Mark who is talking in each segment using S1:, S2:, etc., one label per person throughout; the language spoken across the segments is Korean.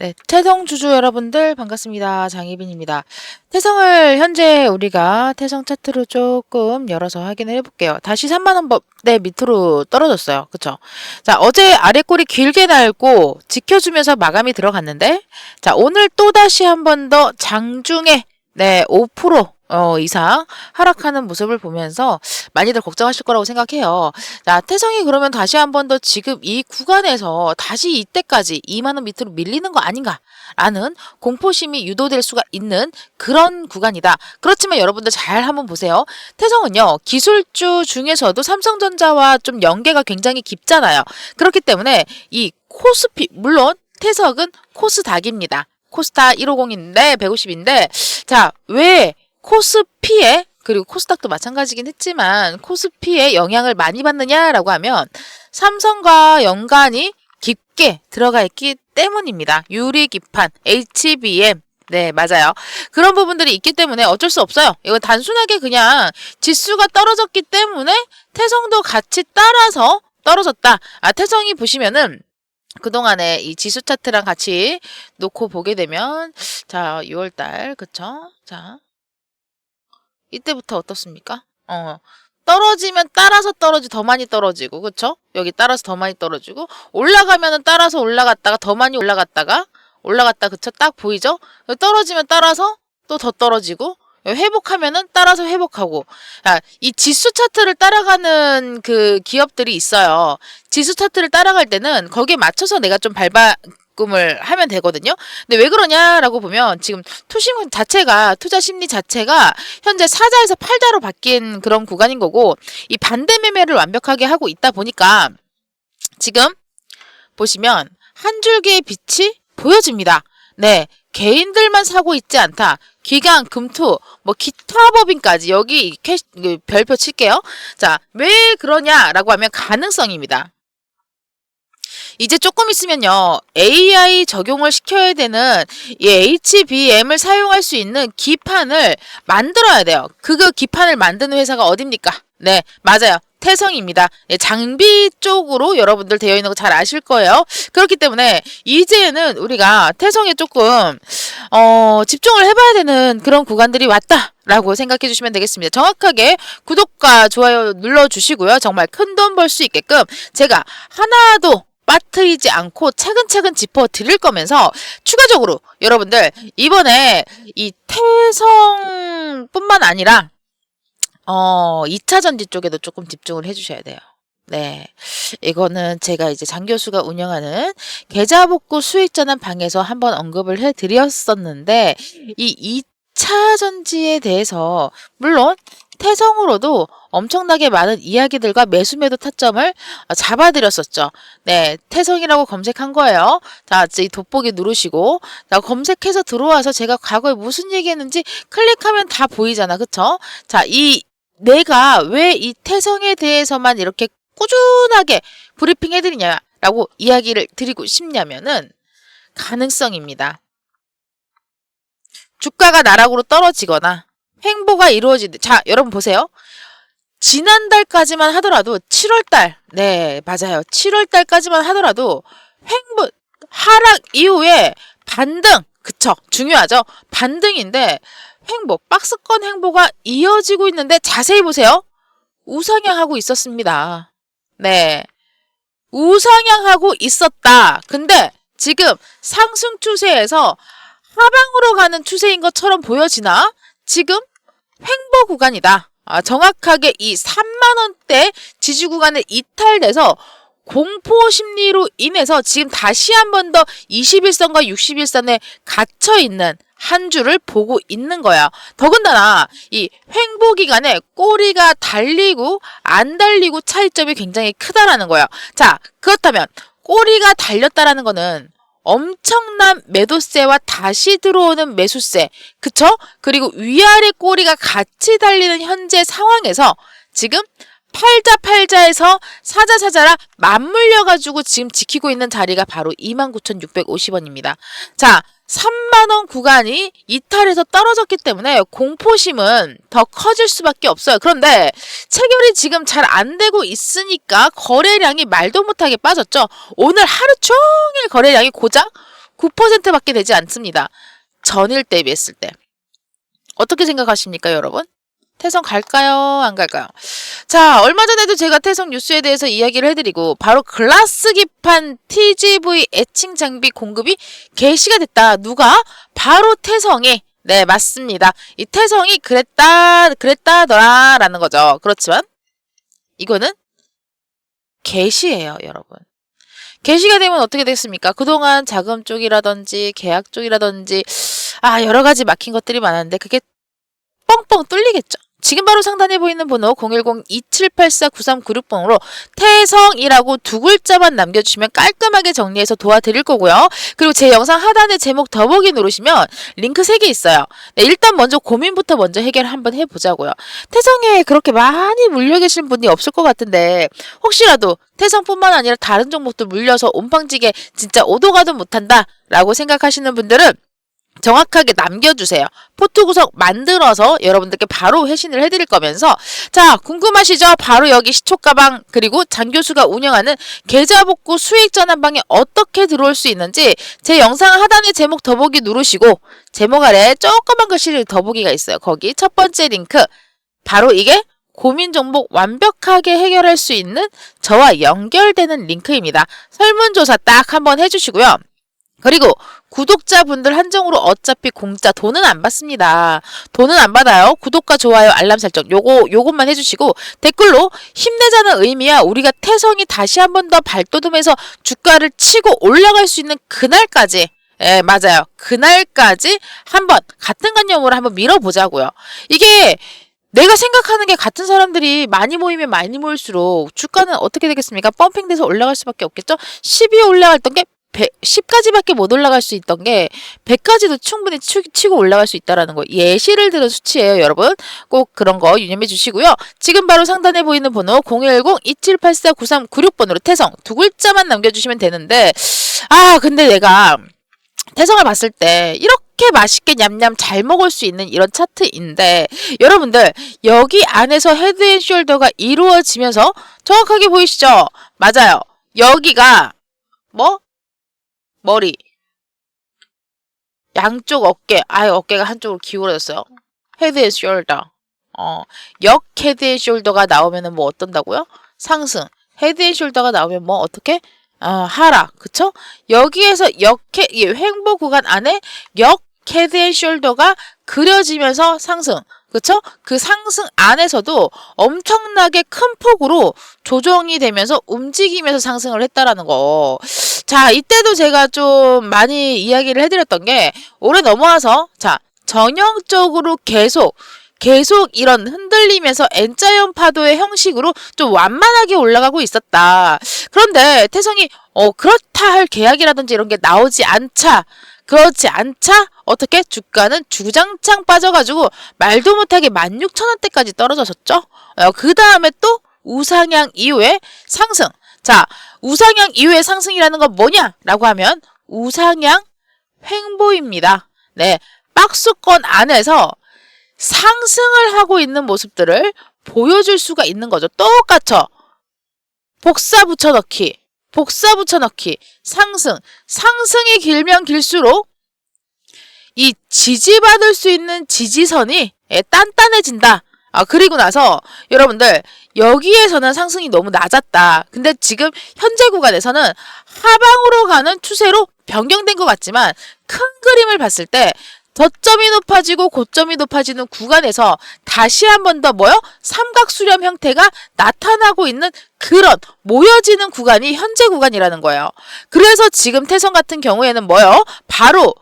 S1: 네, 태성 주주 여러분들 반갑습니다. 장희빈입니다. 태성을 현재 우리가 태성 차트로 조금 열어서 확인을 해볼게요. 다시 3만원 법대 밑으로 떨어졌어요. 그쵸? 자, 어제 아래 꼬리 길게 날고 지켜주면서 마감이 들어갔는데, 자, 오늘 또다시 한 번 더 장중에, 네, 5% 어, 이상 하락하는 모습을 보면서 많이들 걱정하실 거라고 생각해요. 자, 태성이 그러면 다시 한 번 더 지금 이 구간에서 다시 이때까지 2만 원 밑으로 밀리는 거 아닌가라는 공포심이 유도될 수가 있는 그런 구간이다. 그렇지만 여러분들 잘 한번 보세요. 태성은요, 기술주 중에서도 삼성전자와 좀 연계가 굉장히 깊잖아요. 그렇기 때문에 이 코스피, 물론 태석은 코스닥입니다. 코스닥 150인데 150인데 자, 왜 코스피에 그리고 코스닥도 마찬가지긴 했지만 코스피에 영향을 많이 받느냐라고 하면 삼성과 연관이 깊게 들어가 있기 때문입니다. 유리 기판, HBM 네, 맞아요. 그런 부분들이 있기 때문에 어쩔 수 없어요. 이건 단순하게 그냥 지수가 떨어졌기 때문에 태성도 같이 따라서 떨어졌다. 아, 태성이 보시면은 그동안에 이 지수 차트랑 같이 놓고 보게 되면 자, 6월 달, 그쵸? 자. 이때부터 어떻습니까? 어. 떨어지면 따라서 떨어지 더 많이 떨어지고 그쵸? 여기 따라서 더 많이 떨어지고 올라가면은 따라서 올라갔다가 더 많이 올라갔다가 올라갔다 그쵸? 딱 보이죠? 떨어지면 따라서 또 더 떨어지고 회복하면은 따라서 회복하고 아, 이 지수 차트를 따라가는 그 기업들이 있어요. 지수 차트를 따라갈 때는 거기에 맞춰서 내가 좀 밟아 입금을 하면 되거든요. 근데 왜 그러냐라고 보면 지금 투심 자체가 투자 심리 자체가 현재 사자에서 팔자로 바뀐 그런 구간인 거고 이 반대 매매를 완벽하게 하고 있다 보니까 지금 보시면 한 줄기의 빛이 보여집니다. 네. 개인들만 사고 있지 않다. 기간, 금투, 뭐 기타 법인까지 여기 캐시, 그 별표 칠게요. 자, 왜 그러냐라고 하면 가능성입니다. 이제 조금 있으면요. AI 적용을 시켜야 되는 이 HBM을 사용할 수 있는 기판을 만들어야 돼요. 그거 기판을 만드는 회사가 어딥니까? 네, 맞아요. 태성입니다. 예, 장비 쪽으로 여러분들 되어 있는 거 잘 아실 거예요. 그렇기 때문에 이제는 우리가 태성에 조금 어, 집중을 해봐야 되는 그런 구간들이 왔다 라고 생각해 주시면 되겠습니다. 정확하게 구독과 좋아요 눌러주시고요. 정말 큰 돈 벌 수 있게끔 제가 하나도 빠뜨리지 않고 차근차근 짚어 드릴 거면서 추가적으로 여러분들 이번에 이 태성뿐만 아니라 어 2차 전지 쪽에도 조금 집중을 해 주셔야 돼요. 네. 이거는 제가 이제 장 교수가 운영하는 계좌 복구 수익 전환 방에서 한번 언급을 해 드렸었는데 이 2차 전지에 대해서 물론 태성으로도 엄청나게 많은 이야기들과 매수매도 타점을 잡아드렸었죠. 네, 태성이라고 검색한 거예요. 자, 이 돋보기 누르시고, 자, 검색해서 들어와서 제가 과거에 무슨 얘기했는지 클릭하면 다 보이잖아. 그쵸? 자, 이, 내가 왜 이 태성에 대해서만 이렇게 꾸준하게 브리핑 해드리냐라고 이야기를 드리고 싶냐면은, 가능성입니다. 주가가 나락으로 떨어지거나, 횡보가 이루어지는, 자, 여러분 보세요. 지난달까지만 하더라도 7월달, 네, 맞아요. 7월달까지만 하더라도 횡보, 하락 이후에 반등, 그쵸. 중요하죠. 반등인데 횡보, 박스권 횡보가 이어지고 있는데 자세히 보세요. 우상향하고 있었습니다. 네. 우상향하고 있었다. 근데 지금 상승 추세에서 하방으로 가는 추세인 것처럼 보여지나? 지금 횡보 구간이다. 아, 정확하게 이 3만원대 지지 구간에 이탈돼서 공포 심리로 인해서 지금 다시 한 번 더 21선과 61선에 갇혀 있는 한 줄을 보고 있는 거야. 더군다나 이 횡보 기간에 꼬리가 달리고 안 달리고 차이점이 굉장히 크다라는 거야. 자, 그렇다면 꼬리가 달렸다라는 거는 엄청난 매도세와 다시 들어오는 매수세, 그쵸? 그리고 위아래 꼬리가 같이 달리는 현재 상황에서 지금 팔자 팔자에서 사자 사자라 맞물려 가지고 지금 지키고 있는 자리가 바로 29,650원입니다. 자, 3만원 구간이 이탈해서 떨어졌기 때문에 공포심은 더 커질 수밖에 없어요. 그런데 체결이 지금 잘 안 되고 있으니까 거래량이 말도 못하게 빠졌죠. 오늘 하루 종일 거래량이 고작 9%밖에 되지 않습니다. 전일 대비했을 때. 어떻게 생각하십니까, 여러분? 태성 갈까요? 안 갈까요? 자, 얼마 전에도 제가 태성 뉴스에 대해서 이야기를 해드리고, 바로 글라스 기판 TGV 애칭 장비 공급이 개시가 됐다. 누가? 바로 태성에. 네, 맞습니다. 이 태성이 그랬다, 그랬다더라, 라는 거죠. 그렇지만, 이거는 개시예요, 여러분. 개시가 되면 어떻게 됐습니까? 그동안 자금 쪽이라든지 계약 쪽이라든지 아 여러 가지 막힌 것들이 많았는데 그게 뻥뻥 뚫리겠죠. 지금 바로 상단에 보이는 번호 010-2784-9396번으로 태성이라고 두 글자만 남겨주시면 깔끔하게 정리해서 도와드릴 거고요. 그리고 제 영상 하단에 제목 더보기 누르시면 링크 3개 있어요. 네, 일단 먼저 고민부터 먼저 해결 한번 해보자고요. 태성에 그렇게 많이 물려 계신 분이 없을 것 같은데 혹시라도 태성뿐만 아니라 다른 종목도 물려서 온팡지게 진짜 오도 가도 못한다 라고 생각하시는 분들은 정확하게 남겨주세요. 포트 구석 만들어서 여러분들께 바로 회신을 해드릴 거면서 자 궁금하시죠? 바로 여기 시초가방 그리고 장 교수가 운영하는 계좌복구 수익 전환방에 어떻게 들어올 수 있는지 제 영상 하단에 제목 더보기 누르시고 제목 아래 조그만 글씨 더보기가 있어요. 거기 첫 번째 링크 바로 이게 고민 종목 완벽하게 해결할 수 있는 저와 연결되는 링크입니다. 설문조사 딱 한번 해주시고요. 그리고 구독자분들 한정으로 어차피 공짜 돈은 안 받습니다. 돈은 안 받아요. 구독과 좋아요, 알람 설정 요거 요것만 해주시고 댓글로 힘내자는 의미야. 우리가 태성이 다시 한 번 더 발돋움해서 주가를 치고 올라갈 수 있는 그날까지 예, 맞아요. 그날까지 한번 같은 관념으로 한번 밀어보자고요. 이게 내가 생각하는 게 같은 사람들이 많이 모이면 많이 모일수록 주가는 어떻게 되겠습니까? 펌핑돼서 올라갈 수밖에 없겠죠? 10이 올라갔던 게 100, 10까지밖에 못 올라갈 수 있던 게 100까지도 충분히 치, 치고 올라갈 수 있다라는 거 예시를 들은 수치예요 여러분 꼭 그런 거 유념해 주시고요 지금 바로 상단에 보이는 번호 010-2784-9396번으로 태성 두 글자만 남겨주시면 되는데 아 근데 내가 태성을 봤을 때 이렇게 맛있게 냠냠 잘 먹을 수 있는 이런 차트인데 여러분들 여기 안에서 헤드앤숄더가 이루어지면서 정확하게 보이시죠? 맞아요. 여기가 뭐? 머리. 양쪽 어깨. 아예 어깨가 한쪽으로 기울어졌어요. 헤드 앤 숄더. 어, 역 헤드 앤 숄더가 나오면은 뭐 어떤다고요? 상승. 헤드 앤 숄더가 나오면 뭐 어떻게? 어, 하락, 그쵸? 여기에서 역해, 이 횡보 구간 안에 역 헤드 앤 숄더가 그려지면서 상승, 그쵸? 그 상승 안에서도 엄청나게 큰 폭으로 조정이 되면서 움직이면서 상승을 했다라는 거. 자, 이때도 제가 좀 많이 이야기를 해드렸던 게 올해 넘어와서 자, 전형적으로 계속 계속 이런 흔들리면서 N자형 파도의 형식으로 좀 완만하게 올라가고 있었다. 그런데 태성이 어 그렇다 할 계약이라든지 이런 게 나오지 않자 그렇지 않자 어떻게 주가는 주장창 빠져가지고 말도 못하게 16,000원대까지 떨어졌었죠. 어, 그 다음에 또 우상향 이후에 상승. 자, 우상향 이후의 상승이라는 건 뭐냐라고 하면 우상향 횡보입니다. 네, 박스권 안에서 상승을 하고 있는 모습들을 보여줄 수가 있는 거죠. 똑같죠. 복사 붙여넣기, 복사 붙여넣기, 상승. 상승이 길면 길수록 이 지지받을 수 있는 지지선이 예, 단단해진다. 아, 그리고 나서 여러분들 여기에서는 상승이 너무 낮았다. 근데 지금 현재 구간에서는 하방으로 가는 추세로 변경된 것 같지만 큰 그림을 봤을 때 저점이 높아지고 고점이 높아지는 구간에서 다시 한 번 더 뭐요? 삼각수렴 형태가 나타나고 있는 그런 모여지는 구간이 현재 구간이라는 거예요. 그래서 지금 태성 같은 경우에는 뭐요? 바로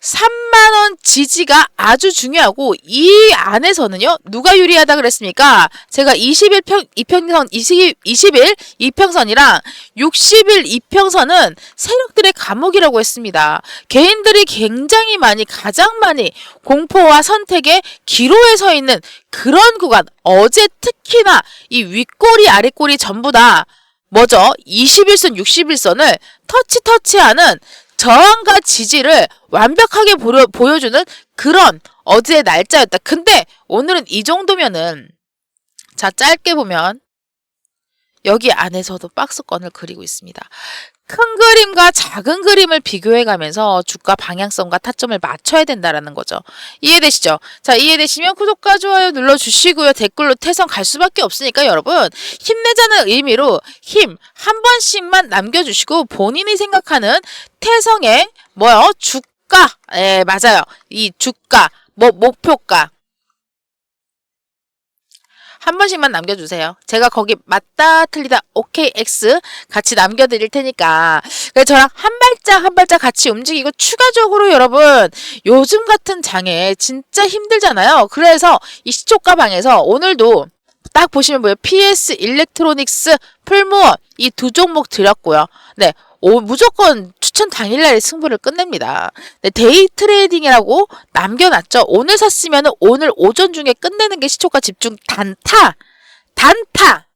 S1: 3만원 지지가 아주 중요하고 이 안에서는요 누가 유리하다 그랬습니까? 제가 21평 2평선 20, 20일 2평선이랑 60일 2평선은 세력들의 감옥이라고 했습니다. 개인들이 굉장히 많이 가장 많이 공포와 선택의 기로에 서 있는 그런 구간 어제 특히나 이 윗꼬리 아랫꼬리 전부 다 뭐죠? 21선 61선을 터치 터치하는 저항과 지지를 완벽하게 보여, 보여주는 그런 어제의 날짜였다. 근데 오늘은 이 정도면은 자 짧게 보면 여기 안에서도 박스권을 그리고 있습니다. 큰 그림과 작은 그림을 비교해 가면서 주가 방향성과 타점을 맞춰야 된다라는 거죠. 이해되시죠? 자, 이해되시면 구독과 좋아요 눌러 주시고요. 댓글로 태성 갈 수밖에 없으니까 여러분 힘내자는 의미로 힘 한 번씩만 남겨 주시고 본인이 생각하는 태성의 뭐요? 주가. 예, 맞아요. 이 주가 뭐 목표가 한 번씩만 남겨주세요. 제가 거기 맞다, 틀리다, 오케이, X 같이 남겨드릴 테니까. 그래서 저랑 한 발짝 한 발짝 같이 움직이고 추가적으로 여러분, 요즘 같은 장에 진짜 힘들잖아요. 그래서 이 시초가 방에서 오늘도 딱 보시면 뭐예요? PS 일렉트로닉스, 풀무원 이 두 종목 드렸고요. 네. 오, 무조건 추천 당일날에 승부를 끝냅니다. 네, 데이 트레이딩이라고 남겨놨죠. 오늘 샀으면 오늘 오전 중에 끝내는 게 시초가 집중 단타. 단타.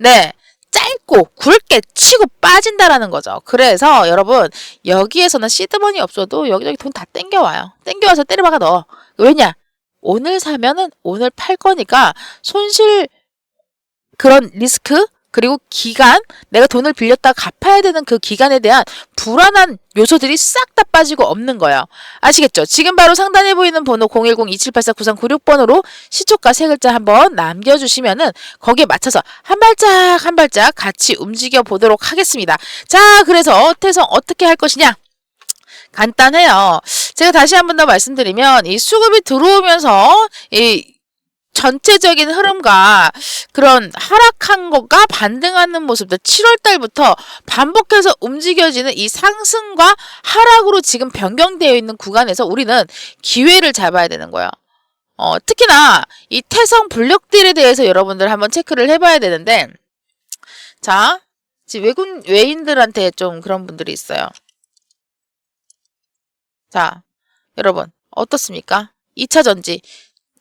S1: 네. 짧고 굵게 치고 빠진다라는 거죠. 그래서 여러분 여기에서는 시드머니 없어도 여기저기 돈 다 땡겨와요. 땡겨와서 때려박아 넣어. 왜냐? 오늘 사면은 오늘 팔 거니까 손실 그런 리스크 그리고 기간 내가 돈을 빌렸다 갚아야 되는 그 기간에 대한 불안한 요소들이 싹 다 빠지고 없는 거예요. 아시겠죠? 지금 바로 상단에 보이는 번호 010-2784-9396번으로 시초가 세 글자 한번 남겨주시면은 거기에 맞춰서 한 발짝 한 발짝 같이 움직여 보도록 하겠습니다. 자, 그래서 태성 어떻게 할 것이냐? 간단해요. 제가 다시 한 번 더 말씀드리면 이 수급이 들어오면서 이 전체적인 흐름과 그런 하락한 것과 반등하는 모습들 7월 달부터 반복해서 움직여지는 이 상승과 하락으로 지금 변경되어 있는 구간에서 우리는 기회를 잡아야 되는 거예요. 어, 특히나 이 태성 블록들에 대해서 여러분들 한번 체크를 해봐야 되는데, 자, 외국, 외인들한테 좀 그런 분들이 있어요. 자, 여러분, 어떻습니까? 2차 전지.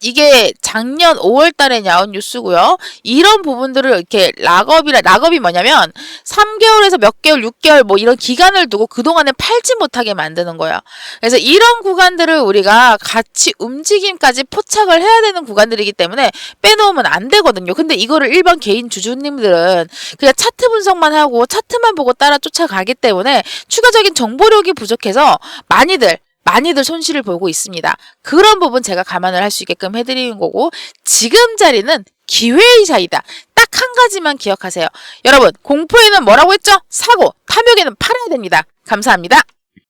S1: 이게 작년 5월 달에 나온 뉴스고요. 이런 부분들을 이렇게 락업이라 락업이 뭐냐면 3개월에서 몇 개월, 6개월 뭐 이런 기간을 두고 그동안에 팔지 못하게 만드는 거예요. 그래서 이런 구간들을 우리가 같이 움직임까지 포착을 해야 되는 구간들이기 때문에 빼놓으면 안 되거든요. 근데 이거를 일반 개인 주주님들은 그냥 차트 분석만 하고 차트만 보고 따라 쫓아가기 때문에 추가적인 정보력이 부족해서 많이들 많이들 손실을 보고 있습니다. 그런 부분 제가 감안을 할 수 있게끔 해드리는 거고 지금 자리는 기회의 자리다. 딱 한 가지만 기억하세요. 여러분 공포에는 뭐라고 했죠? 사고, 탐욕에는 팔아야 됩니다. 감사합니다.